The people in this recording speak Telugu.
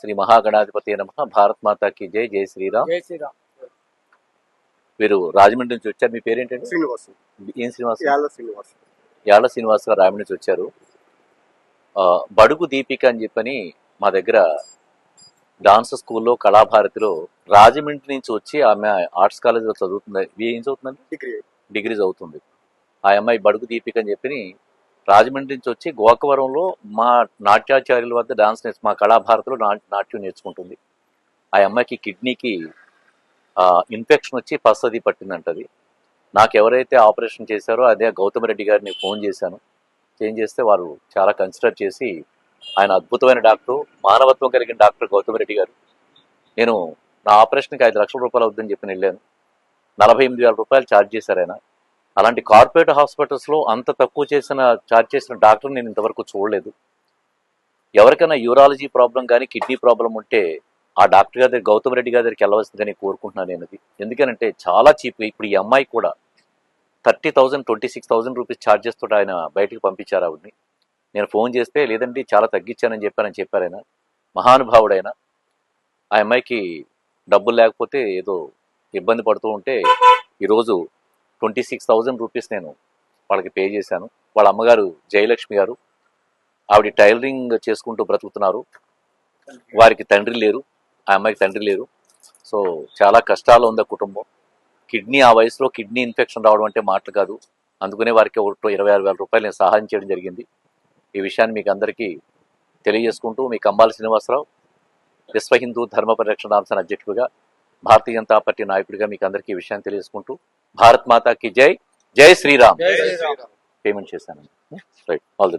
శ్రీ మహాగణాధిపతి నమ భారత్ మాతాకి జై జై శ్రీరామ్. జై శ్రీరామ్. వీరు రాజమండ్రి నుంచి వచ్చారు మీ పేరేంటండి? శ్రీనివాస్. ఏం శ్రీనివాస్? యాళ్ళ శ్రీనివాస్. యాళ్ళ శ్రీనివాస్ గారు రాజమండ్రి నుంచి వచ్చారు. బడుగు దీపిక అని చెప్పని మా దగ్గర డాన్స్ స్కూల్లో కళాభారతిలో రాజమండ్రి నుంచి వచ్చి ఆమె ఆర్ట్స్ కాలేజీలో చదువుతుంది. ఏం చదువుతుందండి? డిగ్రీ. డిగ్రీ చదువుతుంది. ఆ అమ్మాయి బడుగు దీపిక అని చెప్పి రాజమండ్రి నుంచి వచ్చి గోకవరంలో మా నాట్యాచార్యుల వద్ద డాన్స్ నేర్చు మా కళాభారతిలో నాట్యం నేర్చుకుంటుంది. ఆ అమ్మాయికి కిడ్నీకి ఇన్ఫెక్షన్ వచ్చి పసది పట్టిందంటది. నాకు ఎవరైతే ఆపరేషన్ చేశారో అదే గౌతమ్ రెడ్డి గారిని ఫోన్ చేశాను. చేంజ్ చేస్తే వారు చాలా కన్సిడర్ చేసి ఆయన అద్భుతమైన డాక్టర్ మానవత్వం కలిగిన డాక్టర్ గౌతమ్ రెడ్డి గారు. నేను నా ఆపరేషన్కి ఐదు లక్షల రూపాయలు అవుతుందని చెప్పి వెళ్ళాను. నలభై ఎనిమిది వేల రూపాయలు ఛార్జ్ చేశారు ఆయన. అలాంటి కార్పొరేట్ హాస్పిటల్స్లో అంత తక్కువ చేసిన ఛార్జ్ చేసిన డాక్టర్ నేను ఇంతవరకు చూడలేదు. ఎవరికైనా యూరాలజీ ప్రాబ్లం కానీ కిడ్నీ ప్రాబ్లం ఉంటే ఆ డాక్టర్ గారి గౌతమ్ రెడ్డి గారి దగ్గరికి వెళ్ళవలసిందని కోరుకుంటున్నాను నేను అది ఎందుకనంటే చాలా చీప్ ఇప్పుడు ఈ అమ్మాయి కూడా thirty thousand twenty six thousand rupees charges తోటి ఆయన బయటికి పంపించారు ఆవిడని. నేను ఫోన్ చేస్తే లేదండి చాలా తగ్గించానని చెప్పానని చెప్పారు ఆయన. మహానుభావుడైన. ఆ అమ్మాయికి డబ్బులు లేకపోతే ఏదో ఇబ్బంది పడుతూ ఉంటే ఈరోజు ట్వంటీ సిక్స్ థౌజండ్ రూపీస్ నేను వాళ్ళకి పే చేశాను. వాళ్ళ అమ్మగారు జయలక్ష్మి గారు ఆవిడ టైలరింగ్ చేసుకుంటూ బ్రతుకుతున్నారు. వారికి తండ్రి లేరు. ఆ అమ్మాయికి తండ్రి లేరు. సో చాలా కష్టాలు ఉంది కుటుంబం. కిడ్నీ ఆ వయసులో కిడ్నీ ఇన్ఫెక్షన్ రావడం అంటే మాటలు కాదు. అందుకనే వారికి ఒక ఇరవై ఆరు వేల రూపాయలు నేను సహాయం చేయడం జరిగింది. ఈ విషయాన్ని మీకు అందరికీ తెలియజేసుకుంటూ మీ కంబాల శ్రీనివాసరావు విశ్వ హిందూ ధర్మ పరిరక్షణ అంశాల అధ్యక్షుడిగా భారతీయ జనతా పార్టీ నాయకుడిగా మీకు అందరికీ ఈ విషయాన్ని తెలియజేసుకుంటూ భారత్ మాతాకి జై జై శ్రీరామ్ జై శ్రీరామ్ పేమెంట్ చేశాను రైట్ ఆల్ ది బెస్ట్